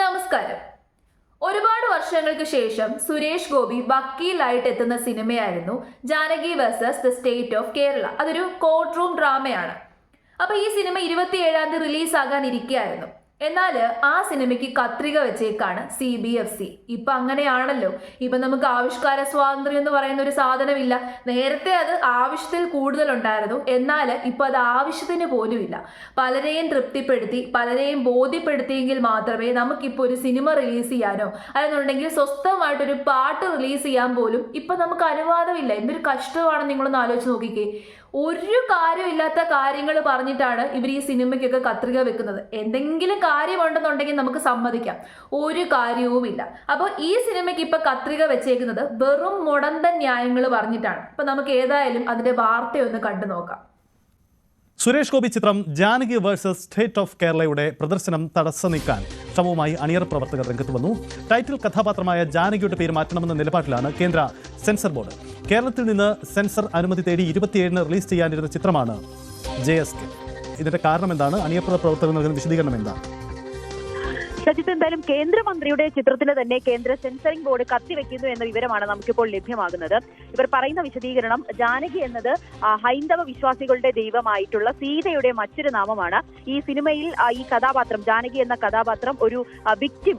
നമസ്കാരം. ഒരുപാട് വർഷങ്ങൾക്ക് ശേഷം സുരേഷ് ഗോപി വക്കീലായിട്ട് എത്തുന്ന സിനിമയായിരുന്നു Janaki versus the state of Kerala. അതൊരു കോർട്ട് റൂം ഡ്രാമയാണ് അപ്പൊ ഈ സിനിമ ഇരുപത്തിയേഴാം തീയതി റിലീസ് ആകാൻ ഇരിക്കുകയായിരുന്നു എന്നാൽ ആ സിനിമയ്ക്ക് കത്രിക വെച്ചേക്കാണ് സി ബി എഫ് സി. ഇപ്പൊ അങ്ങനെയാണല്ലോ. ഇപ്പൊ നമുക്ക് ആവിഷ്കാര സ്വാതന്ത്ര്യം എന്ന് പറയുന്ന ഒരു സാധനമില്ല. നേരത്തെ അത് ആവശ്യത്തിൽ കൂടുതൽ ഉണ്ടായിരുന്നു എന്നാൽ ഇപ്പൊ അത് ആവശ്യത്തിന് പോലും ഇല്ല പലരെയും തൃപ്തിപ്പെടുത്തി പലരെയും ബോധ്യപ്പെടുത്തിയെങ്കിൽ മാത്രമേ നമുക്കിപ്പോൾ ഒരു സിനിമ റിലീസ് ചെയ്യാനോ അല്ലെന്നുണ്ടെങ്കിൽ സ്വസ്ഥമായിട്ടൊരു പാട്ട് റിലീസ് ചെയ്യാൻ പോലും ഇപ്പൊ നമുക്ക് അനുവാദമില്ല. എന്തൊരു കഷ്ടമാണെന്ന് നിങ്ങളൊന്ന് ആലോചിച്ച് നോക്കിക്കേ. ഒരു കാര്യമില്ലാത്ത കാര്യങ്ങൾ പറഞ്ഞിട്ടാണ് ഇവർ ഈ സിനിമയ്ക്കൊക്കെ കത്രിക വെക്കുന്നത്. എന്തെങ്കിലും കാര്യമുണ്ടെന്നുണ്ടെങ്കിൽ നമുക്ക് സമ്മതിക്കാം. ഒരു കാര്യവുമില്ല. അപ്പോൾ ഈ സിനിമയ്ക്ക് ഇപ്പൊ കത്രിക വെച്ചേക്കുന്നത് വെറും മുടന്തൻ ന്യായങ്ങൾ പറഞ്ഞിട്ടാണ്. അപ്പൊ നമുക്ക് ഏതായാലും അതിന്റെ വാർത്തയൊന്ന് കണ്ടു നോക്കാം. സുരേഷ് ഗോപി ചിത്രം ജാനകി വേഴ്സസ് സ്റ്റേറ്റ് ഓഫ് കേരളയുടെ പ്രദർശനം തടസ്സം നീക്കാൻ ശ്രമവുമായി അണിയർ പ്രവർത്തകർ രംഗത്ത് വന്നു. ടൈറ്റിൽ കഥാപാത്രമായ ജാനകിയുടെ പേര് മാറ്റണമെന്ന നിലപാടിലാണ് കേന്ദ്ര സെൻസർ ബോർഡ്. കേരളത്തിൽ നിന്ന് സെൻസർ അനുമതി തേടി ഇരുപത്തിയേഴിന് റിലീസ് ചെയ്യാനിരുന്ന ചിത്രമാണ് ജെ എസ് കെ. ഇതിന്റെ കാരണം എന്താണ് അണിയപ്രദ പ്രവർത്തകർ നൽകുന്ന വിശദീകരണം എന്താണ്? സജിത്ത് എന്തായാലും കേന്ദ്രമന്ത്രിയുടെ ചിത്രത്തിന് തന്നെ കേന്ദ്ര സെൻസറിംഗ് ബോർഡ് കത്തിവെക്കുന്നു എന്ന വിവരമാണ് നമുക്കിപ്പോൾ ലഭ്യമാകുന്നത്. ഇവർ പറയുന്ന വിശദീകരണം ജാനകി എന്നത് ഹൈന്ദവ വിശ്വാസികളുടെ ദൈവമായിട്ടുള്ള സീതയുടെ മറ്റൊരു നാമമാണ്. ഈ സിനിമയിൽ ഈ കഥാപാത്രം ജാനകി എന്ന കഥാപാത്രം ഒരു വിക്റ്റിം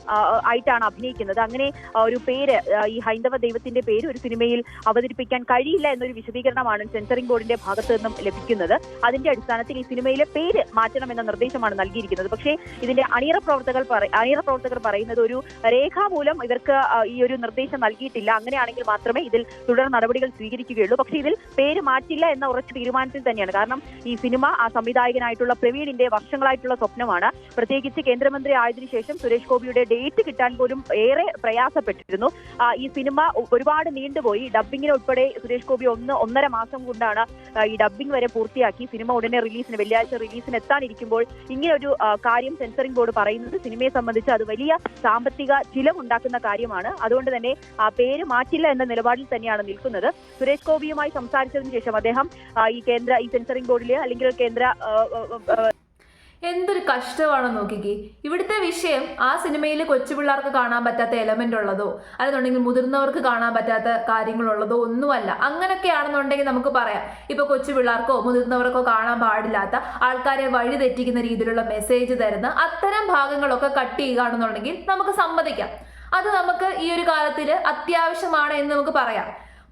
ആയിട്ടാണ് അഭിനയിക്കുന്നത്. അങ്ങനെ ഒരു പേര് ഈ ഹൈന്ദവ ദൈവത്തിന്റെ പേര് ഒരു സിനിമയിൽ അവതരിപ്പിക്കാൻ കഴിയില്ല എന്നൊരു വിശദീകരണമാണ് സെൻസറിംഗ് ബോർഡിന്റെ ഭാഗത്തു നിന്നും ലഭിക്കുന്നത്. അതിന്റെ അടിസ്ഥാനത്തിൽ ഈ സിനിമയിലെ പേര് മാറ്റണമെന്ന നിർദ്ദേശമാണ് നൽകിയിരിക്കുന്നത്. പക്ഷേ ഇതിന്റെ അണിയറ പ്രവർത്തകർ പറ- അണിയറ പ്രവർത്തകർ പറയുന്നത് ഒരു രേഖാമൂലം ഇവർക്ക് ഈ ഒരു നിർദ്ദേശം നൽകിയിട്ടില്ല. അങ്ങനെയാണെങ്കിൽ മാത്രമേ ഇതിൽ തുടർ നടപടികൾ സ്വീകരിക്കുകയുള്ളൂ. പക്ഷേ ഇതിൽ പേര് മാറ്റില്ല എന്ന ഉറച്ച തീരുമാനത്തിൽ തന്നെയാണ്. കാരണം ഈ സിനിമ ആ സംവിധായകനായിട്ടുള്ള പ്രവീണിന്റെ വർഷങ്ങളായിട്ടുള്ള സ്വപ്നമാണ്. പ്രത്യേകിച്ച് കേന്ദ്രമന്ത്രി ആയതിനു ശേഷം സുരേഷ് ഗോപിയുടെ ഡേറ്റ് കിട്ടാൻ പോലും ഏറെ പ്രയാസപ്പെട്ടിരുന്നു. ഈ സിനിമ ഒരുപാട് നീണ്ടുപോയി. ഡബ്ബിങ്ങിന് ഉൾപ്പെടെ സുരേഷ് ഗോപി ഒന്ന് ഒന്നര മാസം കൊണ്ടാണ് ഈ ഡബ്ബിംഗ് വരെ പൂർത്തിയാക്കി. സിനിമ ഉടനെ റിലീസിന് വെള്ളിയാഴ്ച റിലീസിന് എത്താനിരിക്കുമ്പോൾ ഇങ്ങനെ ഒരു കാര്യം സെൻസറിംഗ് ബോർഡ് പറയുന്നത് സിനിമയെ സംബന്ധിച്ച് അത് വലിയ സാമ്പത്തിക ചിലവുണ്ടാക്കുന്ന കാര്യമാണ്. അതുകൊണ്ട് തന്നെ ആ പേര് മാറ്റില്ല എന്ന നിലപാടിൽ തന്നെയാണ് നിൽക്കുന്നത്. സുരേഷ് ഗോപിയുമായി സംസാരിച്ചതിന് ശേഷം അദ്ദേഹം ഈ കേന്ദ്ര ഈ സെൻസറിംഗ് ബോർഡിലെ അല്ലെങ്കിൽ കേന്ദ്ര എന്തൊരു കഷ്ടമാണോ നോക്കിക്കേ. ഇവിടുത്തെ വിഷയം ആ സിനിമയിൽ കൊച്ചു പിള്ളേർക്ക് കാണാൻ പറ്റാത്ത എലമെന്റ് ഉള്ളതോ അല്ലെന്നുണ്ടെങ്കിൽ മുതിർന്നവർക്ക് കാണാൻ പറ്റാത്ത കാര്യങ്ങളുള്ളതോ ഒന്നുമല്ല. അങ്ങനെയൊക്കെയാണെന്നുണ്ടെങ്കിൽ നമുക്ക് പറയാം. ഇപ്പൊ കൊച്ചു പിള്ളേർക്കോ മുതിർന്നവർക്കോ കാണാൻ പാടില്ലാത്ത ആൾക്കാരെ വഴി തെറ്റിക്കുന്ന രീതിയിലുള്ള മെസ്സേജ് തരുന്ന അത്തരം ഭാഗങ്ങളൊക്കെ കട്ട് ചെയ്യുകയാണെന്നുണ്ടെങ്കിൽ നമുക്ക് സമ്മതിക്കാം. അത് നമുക്ക് ഈ ഒരു കാലത്തിൽ അത്യാവശ്യമാണ് എന്ന് നമുക്ക് പറയാം.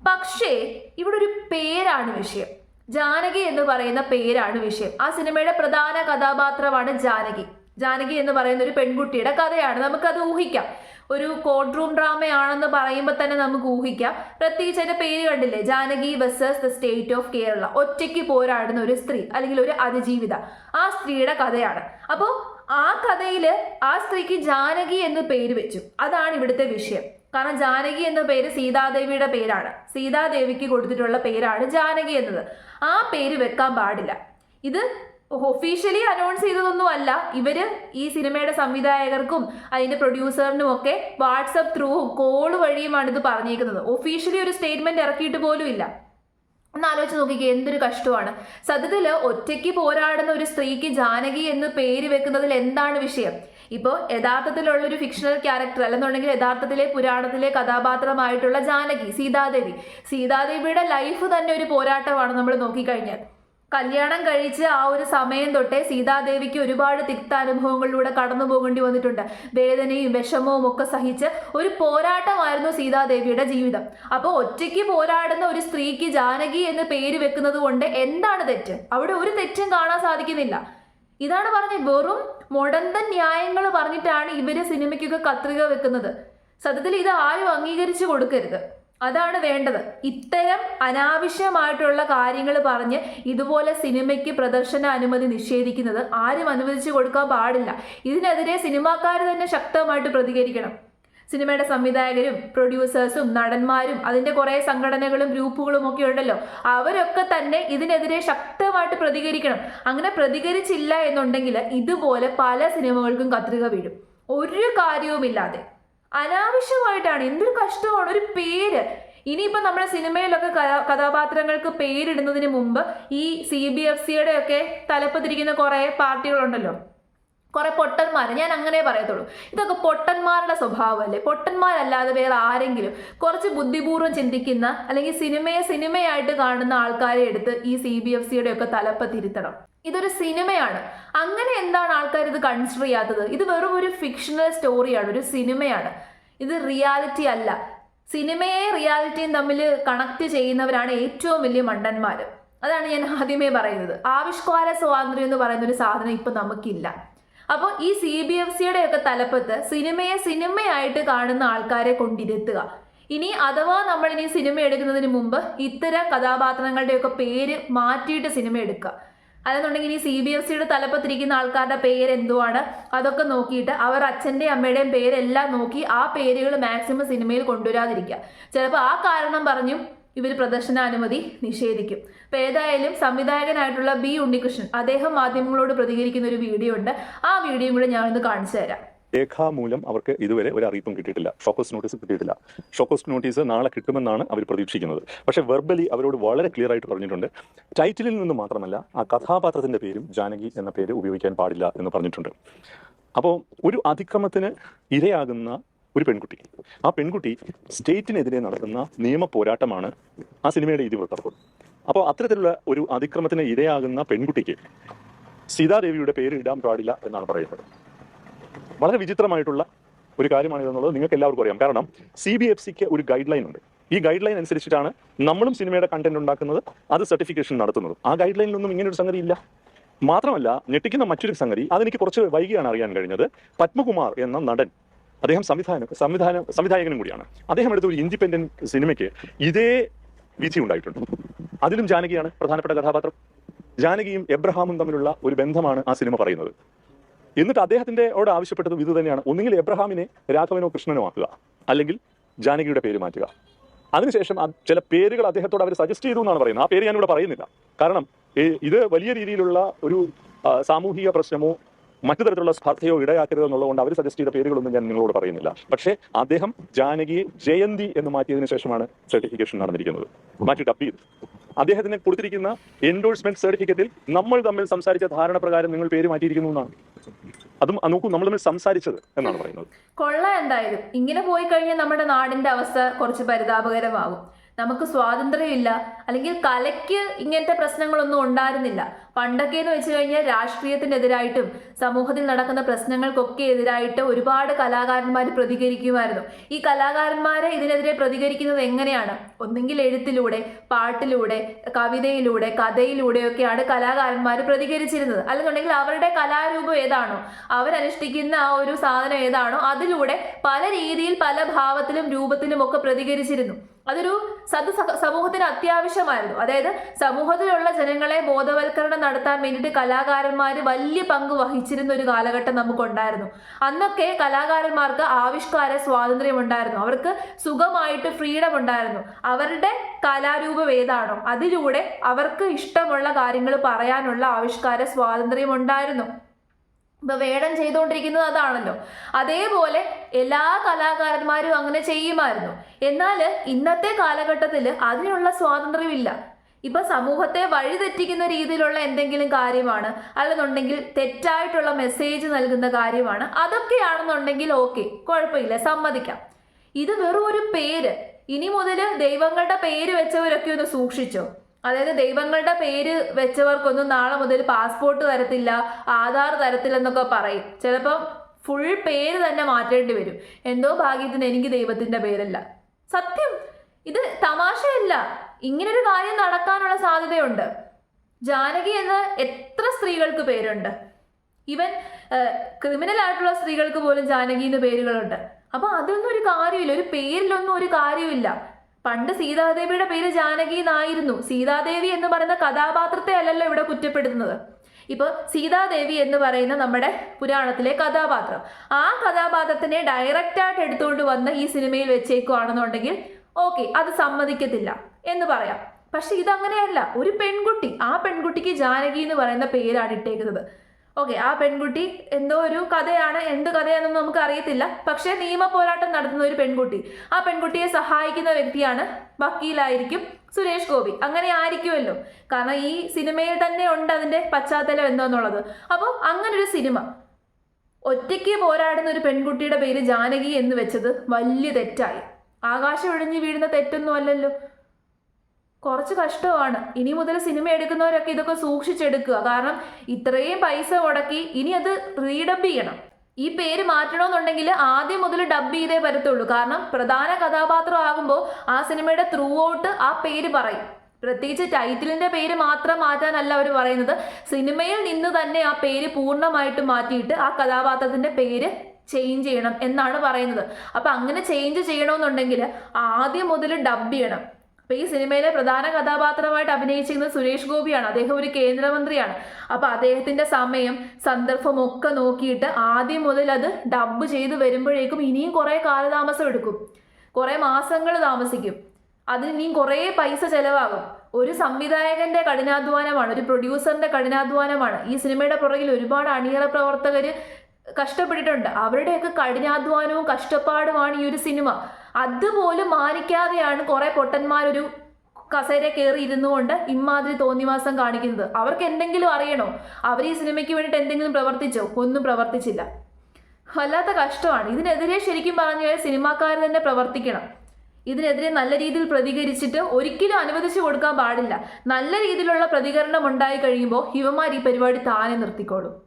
പക്ഷേ ഇവിടെ ഒരു പേരാണ് വിഷയം. ജാനകി എന്ന് പറയുന്ന പേരാണ് വിഷയം. ആ സിനിമയുടെ പ്രധാന കഥാപാത്രമാണ് ജാനകി. ജാനകി എന്ന് പറയുന്ന ഒരു പെൺകുട്ടിയുടെ കഥയാണ്. നമുക്കത് ഊഹിക്കാം. ഒരു കോർട്ട് റൂം ഡ്രാമയാണെന്ന് പറയുമ്പോൾ തന്നെ നമുക്ക് ഊഹിക്കാം. പ്രത്യേകിച്ച് അതിന്റെ പേര് കണ്ടില്ലേ? Janaki versus the state of Kerala ഒറ്റയ്ക്ക് പോരാടുന്ന ഒരു സ്ത്രീ അല്ലെങ്കിൽ ഒരു അതിജീവിത. ആ സ്ത്രീയുടെ കഥയാണ്. അപ്പോൾ ആ കഥയിൽ ആ സ്ത്രീക്ക് ജാനകി എന്ന് പേര് വെച്ചു. അതാണ് ഇവിടുത്തെ വിഷയം. കാരണം ജാനകി എന്ന പേര് സീതാദേവിയുടെ പേരാണ്. സീതാദേവിക്ക് കൊടുത്തിട്ടുള്ള പേരാണ് ജാനകി എന്നത്. ആ പേര് വെക്കാൻ പാടില്ല. ഇത് ഒഫീഷ്യലി അനൗൺസ് ചെയ്തതൊന്നും അല്ല ഇവർ ഈ സിനിമയുടെ സംവിധായകർക്കും അതിന്റെ പ്രൊഡ്യൂസറിനും ഒക്കെ വാട്സപ്പ് ത്രൂവും കോൾ വഴിയുമാണ് ഇത് പറഞ്ഞേക്കുന്നത് ഒഫീഷ്യലി ഒരു സ്റ്റേറ്റ്മെന്റ് ഇറക്കിയിട്ട് പോലും ഇല്ല. ഒന്ന് ആലോചിച്ച് നോക്കിക്കേ എന്തൊരു കഷ്ടമാണ്. സത്യത്തിൽ ഒറ്റയ്ക്ക് പോരാടുന്ന ഒരു സ്ത്രീക്ക് ജാനകി എന്ന് പേര് വെക്കുന്നതിൽ എന്താണ് വിഷയം? ഇപ്പോൾ യഥാർത്ഥത്തിലുള്ളൊരു ഫിക്ഷണൽ ക്യാരക്ടർ അല്ലെന്നുണ്ടെങ്കിൽ യഥാർത്ഥത്തിലെ പുരാണത്തിലെ കഥാപാത്രമായിട്ടുള്ള ജാനകി സീതാദേവി. സീതാദേവിയുടെ ലൈഫ് തന്നെ ഒരു പോരാട്ടമാണ് നമ്മൾ നോക്കിക്കഴിഞ്ഞാൽ. കല്യാണം കഴിച്ച് ആ ഒരു സമയം തൊട്ടേ സീതാദേവിക്ക് ഒരുപാട് തിക്ത അനുഭവങ്ങളിലൂടെ കടന്നു പോകേണ്ടി വന്നിട്ടുണ്ട്. വേദനയും വിഷമവും ഒക്കെ സഹിച്ച് ഒരു പോരാട്ടമായിരുന്നു സീതാദേവിയുടെ ജീവിതം. അപ്പോൾ ഒറ്റയ്ക്ക് പോരാടുന്ന ഒരു സ്ത്രീക്ക് ജാനകി എന്ന് പേര് വെക്കുന്നത് കൊണ്ട് എന്താണ് തെറ്റ്? അവിടെ ഒരു തെറ്റും കാണാൻ സാധിക്കുന്നില്ല. ഇതാണ് പറഞ്ഞത് വെറും മുടന്തൻ ന്യായങ്ങൾ പറഞ്ഞിട്ടാണ് ഇവർ സിനിമയ്ക്കൊക്കെ കത്രിക വെക്കുന്നത്. സത്യത്തിൽ ഇത് ആരും അംഗീകരിച്ചു കൊടുക്കരുത്. അതാണ് വേണ്ടത്. ഇത്തരം അനാവശ്യമായിട്ടുള്ള കാര്യങ്ങൾ പറഞ്ഞ് ഇതുപോലെ സിനിമയ്ക്ക് പ്രദർശന അനുമതി നിഷേധിക്കുന്നത് ആരും അനുവദിച്ചു കൊടുക്കാൻ പാടില്ല. ഇതിനെതിരെ സിനിമാക്കാർ തന്നെ ശക്തമായിട്ട് പ്രതികരിക്കണം. സിനിമയുടെ സംവിധായകരും പ്രൊഡ്യൂസേഴ്സും നടന്മാരും അതിന്റെ കുറേ സംഘടനകളും ഗ്രൂപ്പുകളും ഒക്കെ ഉണ്ടല്ലോ. അവരൊക്കെ തന്നെ ഇതിനെതിരെ ശക്തമായിട്ട് പ്രതികരിക്കണം. അങ്ങനെ പ്രതികരിച്ചില്ല എന്നുണ്ടെങ്കിൽ ഇതുപോലെ പല സിനിമകൾക്കും കത്രിക വീഴും. ഒരു കാര്യവുമില്ലാതെ. അനാവശ്യമായിട്ടാണ്. എന്തൊരു കഷ്ടമാണ്. ഒരു പേര്. ഇനിയിപ്പോൾ നമ്മുടെ സിനിമയിലൊക്കെ കഥാ- കഥാപാത്രങ്ങൾക്ക് പേരിടുന്നതിന് മുമ്പ് ഈ സി ബി എഫ് സിയുടെ ഒക്കെ തലപ്പത്തിരിക്കുന്ന കുറേ പാർട്ടികളുണ്ടല്ലോ. കുറെ പൊട്ടന്മാർ ഞാൻ അങ്ങനെ പറയത്തുള്ളൂ. ഇതൊക്കെ പൊട്ടന്മാരുടെ സ്വഭാവമല്ലേ? പൊട്ടന്മാരല്ലാതെ വേറെ ആരെങ്കിലും കുറച്ച് ബുദ്ധിപൂർവം ചിന്തിക്കുന്ന അല്ലെങ്കിൽ സിനിമയെ സിനിമയായിട്ട് കാണുന്ന ആൾക്കാരെ എടുത്ത് ഈ സി ബി എഫ് സിയുടെ ഒക്കെ തലപ്പത്തിരുത്തണം ഇതൊരു സിനിമയാണ്. അങ്ങനെ എന്താണ് ആൾക്കാർ ഇത് കൺസിഡർ ചെയ്യാത്തത്? ഇത് വെറും ഒരു ഫിക്ഷണൽ സ്റ്റോറിയാണ് ഒരു സിനിമയാണ്. ഇത് റിയാലിറ്റി അല്ല. സിനിമയെ റിയാലിറ്റിയും തമ്മിൽ കണക്ട് ചെയ്യുന്നവരാണ് ഏറ്റവും വലിയ മണ്ടന്മാർ അതാണ് ഞാൻ ആദ്യമേ പറയുന്നത്. ആവിഷ്കാര സ്വാതന്ത്ര്യം എന്ന് പറയുന്ന ഒരു സാധനം ഇപ്പം നമുക്കില്ല. അപ്പോൾ ഈ സി ബി എഫ് സിയുടെ ഒക്കെ തലപ്പത്ത് സിനിമയെ സിനിമയായിട്ട് കാണുന്ന ആൾക്കാരെ കൊണ്ടിരുത്തുക. ഇനി അഥവാ നമ്മൾ ഇനി സിനിമ എടുക്കുന്നതിന് മുമ്പ് ഇത്തരം കഥാപാത്രങ്ങളുടെയൊക്കെ പേര് മാറ്റിയിട്ട് സിനിമ എടുക്കുക. അല്ലെന്നുണ്ടെങ്കിൽ ഈ സി ബി എഫ് സിയുടെ തലപ്പത്തിരിക്കുന്ന ആൾക്കാരുടെ പേര് എന്തുവാണ്? അതൊക്കെ നോക്കിയിട്ട് അവർ അച്ഛന്റെയും അമ്മയുടെയും പേരെല്ലാം നോക്കി ആ പേരുകൾ മാക്സിമം സിനിമയിൽ കൊണ്ടുവരാതിരിക്കുക. ചിലപ്പോൾ ആ കാരണം പറഞ്ഞും ഇവർ പ്രദർശനാനുമതി നിഷേധിക്കും. അപ്പോൾ ഏതായാലും സംവിധായകനായിട്ടുള്ള ബി ഉണ്ണികൃഷ്ണൻ അദ്ദേഹം മാധ്യമങ്ങളോട് പ്രതികരിക്കുന്ന ഒരു വീഡിയോ ഉണ്ട്. ആ വീഡിയോയും കൂടെ ഞാനൊന്ന് കാണിച്ചു തരാം. രേഖാമൂലം അവർക്ക് ഇതുവരെ ഒരു അറിയിപ്പും കിട്ടിയിട്ടില്ല. ഷോക്കോസ് നോട്ടീസ് കിട്ടിയിട്ടില്ല. ഷോക്കോസ് നോട്ടീസ് നാളെ കിട്ടുമെന്നാണ് അവർ പ്രതീക്ഷിക്കുന്നത്. പക്ഷേ വെർബലി അവരോട് വളരെ ക്ലിയർ ആയിട്ട് പറഞ്ഞിട്ടുണ്ട്. ടൈറ്റിലിൽ നിന്ന് മാത്രമല്ല ആ കഥാപാത്രത്തിന്റെ പേരും ജാനകി എന്ന പേര് ഉപയോഗിക്കാൻ പാടില്ല എന്ന് പറഞ്ഞിട്ടുണ്ട്. അപ്പോൾ ഒരു അതിക്രമത്തിന് ഇരയാകുന്ന ഒരു പെൺകുട്ടി. ആ പെൺകുട്ടി സ്റ്റേറ്റിനെതിരെ നടത്തുന്ന നിയമ പോരാട്ടമാണ് ആ സിനിമയുടെ ഇതിവൃത്തം അപ്പോൾ അത്തരത്തിലുള്ള ഒരു അതിക്രമത്തിന് ഇരയാകുന്ന പെൺകുട്ടിക്ക് സീതാദേവിയുടെ പേര് ഇടാൻ പാടില്ല എന്നാണ് പറയുന്നത്. വളരെ വിചിത്രമായിട്ടുള്ള ഒരു കാര്യമാണ് ഇതെന്നുള്ളത് നിങ്ങൾക്ക് എല്ലാവർക്കും അറിയാം. കാരണം സി ബി എഫ് സിക്ക് ഒരു ഗൈഡ് ലൈൻ ഉണ്ട്. ഈ ഗൈഡ് ലൈൻ അനുസരിച്ചിട്ടാണ് നമ്മളും സിനിമയുടെ കണ്ടന്റ് ഉണ്ടാക്കുന്നത് അത് സർട്ടിഫിക്കേഷൻ നടത്തുന്നത്. ആ ഗൈഡ് ലൈനിലൊന്നും ഇങ്ങനെ ഒരു സംഗതി ഇല്ല. മാത്രമല്ല ഞെട്ടിക്കുന്ന മറ്റൊരു സംഗതി അതെനിക്ക് കുറച്ച് വൈകിയാണ് അറിയാൻ കഴിഞ്ഞത്. പത്മകുമാർ എന്ന നടൻ അദ്ദേഹം സംവിധാനം സംവിധാനം സംവിധായകനും കൂടിയാണ്. അദ്ദേഹം എടുത്ത ഒരു ഇൻഡിപെൻഡന്റ് സിനിമയ്ക്ക് ഇതേ വിധി ഉണ്ടായിട്ടുണ്ട്. അതിലും ജാനകിയാണ് പ്രധാനപ്പെട്ട കഥാപാത്രം. ജാനകിയും എബ്രഹാമും തമ്മിലുള്ള ഒരു ബന്ധമാണ് ആ സിനിമ പറയുന്നത്. എന്നിട്ട് അദ്ദേഹത്തിന്റെ ഓട് ആവശ്യപ്പെട്ടതും ഇത് തന്നെയാണ്. ഒന്നുകിൽ എബ്രഹാമിനെ രാഘവനോ കൃഷ്ണനോ ആക്കുക അല്ലെങ്കിൽ ജാനകിയുടെ പേര് മാറ്റുക. അതിനുശേഷം ചില പേരുകൾ അദ്ദേഹത്തോട് അവർ സജസ്റ്റ് ചെയ്തു എന്നാണ് പറയുന്നത്. ആ പേര് ഞാനിവിടെ പറയുന്നില്ല. കാരണം ഇത് വലിയ രീതിയിലുള്ള ഒരു സാമൂഹിക പ്രശ്നമോ മറ്റു തരത്തിലുള്ള സ്പർദ്ധയോ ഇടയാക്കരുത് എന്നുള്ളതുകൊണ്ട് അവർ സജസ്റ്റ് ചെയ്ത പേരുകളൊന്നും ഞാൻ നിങ്ങളോട് പറയുന്നില്ല. പക്ഷേ അദ്ദേഹം ജാനകിയെ ജയന്തി എന്ന് മാറ്റിയതിനു ശേഷമാണ് സർട്ടിഫിക്കേഷൻ നടന്നിരിക്കുന്നത്. മാറ്റി ഡബ് ചെയ്തു. അദ്ദേഹത്തിന് കൊടുത്തിരിക്കുന്ന എൻഡോഴ്സ്മെന്റ് സർട്ടിഫിക്കറ്റിൽ നമ്മൾ തമ്മിൽ സംസാരിച്ച ധാരണ പ്രകാരം നിങ്ങൾ പേര് മാറ്റിയിരിക്കുന്നു എന്നാണ്. അതും നോക്കൂ നമ്മൾ തമ്മിൽ സംസാരിച്ചത് എന്നാണ് പറയുന്നത്. കൊള്ള എന്തായാലും. ഇങ്ങനെ പോയി കഴിഞ്ഞാൽ നമ്മുടെ നാടിന്റെ അവസ്ഥ കുറച്ച് പരിതാപകരമാകും നമുക്ക് സ്വാതന്ത്ര്യമില്ല. അല്ലെങ്കിൽ കലയ്ക്ക് ഇങ്ങനത്തെ പ്രശ്നങ്ങളൊന്നും ഉണ്ടായിരുന്നില്ല. പണ്ടൊക്കെ എന്ന് വെച്ച് കഴിഞ്ഞാൽ രാഷ്ട്രീയത്തിനെതിരായിട്ടും സമൂഹത്തിൽ നടക്കുന്ന പ്രശ്നങ്ങൾക്കൊക്കെ എതിരായിട്ട് ഒരുപാട് കലാകാരന്മാർ പ്രതികരിക്കുമായിരുന്നു. ഈ കലാകാരന്മാരെ ഇതിനെതിരെ പ്രതികരിക്കുന്നത് എങ്ങനെയാണ്? ഒന്നെങ്കിൽ എഴുത്തിലൂടെ പാട്ടിലൂടെ കവിതയിലൂടെ കഥയിലൂടെയൊക്കെയാണ് കലാകാരന്മാർ പ്രതികരിച്ചിരുന്നത്. അല്ലെന്നുണ്ടെങ്കിൽ അവരുടെ കലാരൂപം ഏതാണോ അവരനുഷ്ഠിക്കുന്ന ആ ഒരു സാധനം ഏതാണോ അതിലൂടെ പല രീതിയിൽ പല ഭാവത്തിലും രൂപത്തിലും ഒക്കെ പ്രതികരിച്ചിരുന്നു. അതൊരു സത് സമൂഹത്തിന് അത്യാവശ്യമായിരുന്നു. അതായത് സമൂഹത്തിലുള്ള ജനങ്ങളെ ബോധവൽക്കരണം നടത്താൻ വേണ്ടിയിട്ട് കലാകാരന്മാർ വലിയ പങ്ക് വഹിച്ചിരുന്ന ഒരു കാലഘട്ടം നമുക്കുണ്ടായിരുന്നു. അന്നൊക്കെ കലാകാരന്മാർക്ക് ആവിഷ്കാര സ്വാതന്ത്ര്യം ഉണ്ടായിരുന്നു. അവർക്ക് സുഖമായിട്ട് ഫ്രീഡം ഉണ്ടായിരുന്നു. അവരുടെ കലാരൂപം ഏതാണോ അതിലൂടെ അവർക്ക് ഇഷ്ടമുള്ള കാര്യങ്ങൾ പറയാനുള്ള ആവിഷ്കാര സ്വാതന്ത്ര്യം ഉണ്ടായിരുന്നു. ഇപ്പൊ വേടം ചെയ്തുകൊണ്ടിരിക്കുന്നത് അതാണല്ലോ. അതേപോലെ എല്ലാ കലാകാരന്മാരും അങ്ങനെ ചെയ്യുമായിരുന്നു. എന്നാൽ ഇന്നത്തെ കാലഘട്ടത്തിൽ അതിനുള്ള സ്വാതന്ത്ര്യമില്ല. ഇപ്പൊ സമൂഹത്തെ വഴിതെറ്റിക്കുന്ന രീതിയിലുള്ള എന്തെങ്കിലും കാര്യമാണ് അല്ലെന്നുണ്ടെങ്കിൽ തെറ്റായിട്ടുള്ള മെസ്സേജ് നൽകുന്ന കാര്യമാണ് അതൊക്കെയാണെന്നുണ്ടെങ്കിൽ ഓക്കെ കുഴപ്പമില്ല സമ്മതിക്കാം. ഇത് വെറും ഒരു പേര്. ഇനി മുതൽ ദൈവങ്ങളുടെ പേര് വെച്ചവരൊക്കെ ഒന്ന് സൂക്ഷിച്ചോ? അതായത് ദൈവങ്ങളുടെ പേര് വെച്ചവർക്കൊന്നും നാളെ മുതൽ പാസ്പോർട്ട് തരത്തില്ല ആധാർ തരത്തില്ലെന്നൊക്കെ പറയും. ചിലപ്പം ഫുൾ പേര് തന്നെ മാറ്റേണ്ടി വരും. എന്തോ ഭാഗ്യത്തിന് എനിക്ക് ദൈവത്തിന്റെ പേരല്ല. സത്യം ഇത് തമാശയല്ല. ഇങ്ങനൊരു കാര്യം നടക്കാനുള്ള സാധ്യതയുണ്ട്. ജാനകി എന്ന എത്ര സ്ത്രീകൾക്ക് പേരുണ്ട്? ഇവൻ ക്രിമിനൽ ആയിട്ടുള്ള സ്ത്രീകൾക്ക് പോലും ജാനകി എന്ന് പേരുകളുണ്ട്. അപ്പൊ അതൊന്നും ഒരു കാര്യമില്ല. ഒരു പേരിലൊന്നും ഒരു കാര്യമില്ല. പണ്ട് സീതാദേവിയുടെ പേര് ജാനകി എന്നായിരുന്നു. സീതാദേവി എന്ന് പറയുന്ന കഥാപാത്രത്തെ അല്ലല്ലോ ഇവിടെ കുറ്റപ്പെടുത്തുന്നത്. ഇപ്പൊ സീതാദേവി എന്ന് പറയുന്ന നമ്മുടെ പുരാണത്തിലെ കഥാപാത്രം. ആ കഥാപാത്രത്തിനെ ഡയറക്റ്റ് ആയിട്ട് എടുത്തുകൊണ്ട് വന്ന് ഈ സിനിമയിൽ വെച്ചേക്കുവാണെന്നുണ്ടെങ്കിൽ ഓക്കെ അത് സമ്മതിക്കത്തില്ല എന്ന് പറയാം. പക്ഷെ ഇതങ്ങനെയല്ല. ഒരു പെൺകുട്ടി ആ പെൺകുട്ടിക്ക് ജാനകി എന്ന് പറയുന്ന പേരാണ് ഇട്ടേക്കുന്നത്. ഓക്കെ ആ പെൺകുട്ടി എന്തോ ഒരു കഥയാണ് എന്ത് കഥയാണെന്ന് നമുക്ക് അറിയത്തില്ല പക്ഷേ നിയമ പോരാട്ടം നടത്തുന്ന ഒരു പെൺകുട്ടി. ആ പെൺകുട്ടിയെ സഹായിക്കുന്ന വ്യക്തിയാണ് വക്കീലായിരിക്കും സുരേഷ് ഗോപി. അങ്ങനെ ആയിരിക്കുമല്ലോ. കാരണം ഈ സിനിമയിൽ തന്നെ ഉണ്ട് അതിന്റെ പശ്ചാത്തലം എന്തോന്നുള്ളത്. അപ്പോൾ അങ്ങനെ ഒരു സിനിമ. ഒറ്റയ്ക്ക് പോരാടുന്ന ഒരു പെൺകുട്ടിയുടെ പേര് ജാനകി എന്ന് വെച്ചത് വലിയ തെറ്റായി. ആകാശം ഒഴിഞ്ഞു വീഴുന്ന തെറ്റൊന്നും അല്ലല്ലോ. കുറച്ച് കഷ്ടമാണ്. ഇനി മുതൽ സിനിമ എടുക്കുന്നവരൊക്കെ ഇതൊക്കെ സൂക്ഷിച്ചെടുക്കുക. കാരണം ഇത്രയും പൈസ മുടക്കി ഇനി അത് റീഡബ് ചെയ്യണം. ഈ പേര് മാറ്റണമെന്നുണ്ടെങ്കിൽ ആദ്യം മുതൽ ഡബ് ചെയ്തേ പറ്റത്തുള്ളൂ. കാരണം പ്രധാന കഥാപാത്രം ആകുമ്പോൾ ആ സിനിമയുടെ ത്രൂ ഔട്ട് ആ പേര് പറയും. പ്രത്യേകിച്ച് ടൈറ്റിലിന്റെ പേര് മാത്രം മാറ്റാനല്ല അവർ പറയുന്നത്. സിനിമയിൽ നിന്ന് തന്നെ ആ പേര് പൂർണമായിട്ട് മാറ്റിയിട്ട് ആ കഥാപാത്രത്തിന്റെ പേര് ചേഞ്ച് ചെയ്യണം എന്നാണ് പറയുന്നത്. അപ്പൊ അങ്ങനെ ചേഞ്ച് ചെയ്യണമെന്നുണ്ടെങ്കിൽ ആദ്യം മുതൽ ഡബ് ചെയ്യണം. അപ്പൊ ഈ സിനിമയിലെ പ്രധാന കഥാപാത്രമായിട്ട് അഭിനയിച്ചിരുന്നത് സുരേഷ് ഗോപിയാണ്. അദ്ദേഹം ഒരു കേന്ദ്രമന്ത്രിയാണ്. അപ്പൊ അദ്ദേഹത്തിന്റെ സമയം സന്ദർഭം ഒക്കെ നോക്കിയിട്ട് ആദ്യം മുതൽ അത് ഡബ് ചെയ്ത് വരുമ്പോഴേക്കും ഇനിയും കുറെ കാലതാമസം എടുക്കും. കുറെ മാസങ്ങൾ താമസിക്കും. അതിന് ഇനിയും കുറേ പൈസ ചെലവാകും. ഒരു സംവിധായകന്റെ കഠിനാധ്വാനമാണ് ഒരു പ്രൊഡ്യൂസറിന്റെ കഠിനാധ്വാനമാണ്. ഈ സിനിമയുടെ പുറകിൽ ഒരുപാട് അണിയറ പ്രവർത്തകർ കഷ്ടപ്പെട്ടിട്ടുണ്ട്. അവരുടെയൊക്കെ കഠിനാധ്വാനവും കഷ്ടപ്പാടുമാണ് ഈ ഒരു സിനിമ. അതുപോലും മാനിക്കാതെയാണ് കുറെ പൊട്ടന്മാരൊരു കസേര കയറി ഇരുന്നു കൊണ്ട് ഇമാതിരി തോന്നിവാസം കാണിക്കുന്നത്. അവർക്ക് എന്തെങ്കിലും അറിയണോ? അവർ ഈ സിനിമയ്ക്ക് വേണ്ടിയിട്ട് എന്തെങ്കിലും പ്രവർത്തിച്ചോ? ഒന്നും പ്രവർത്തിച്ചില്ല. വല്ലാത്ത കഷ്ടമാണ്. ഇതിനെതിരെ ശരിക്കും പറഞ്ഞു കഴിഞ്ഞാൽ സിനിമാക്കാർ തന്നെ പ്രവർത്തിക്കണം. ഇതിനെതിരെ നല്ല രീതിയിൽ പ്രതികരിച്ചിട്ട് ഒരിക്കലും അനുവദിച്ചു കൊടുക്കാൻ പാടില്ല. നല്ല രീതിയിലുള്ള പ്രതികരണം ഉണ്ടായി കഴിയുമ്പോൾ യുവമാർ ഈ പരിപാടി താനെ നിർത്തിക്കോളും.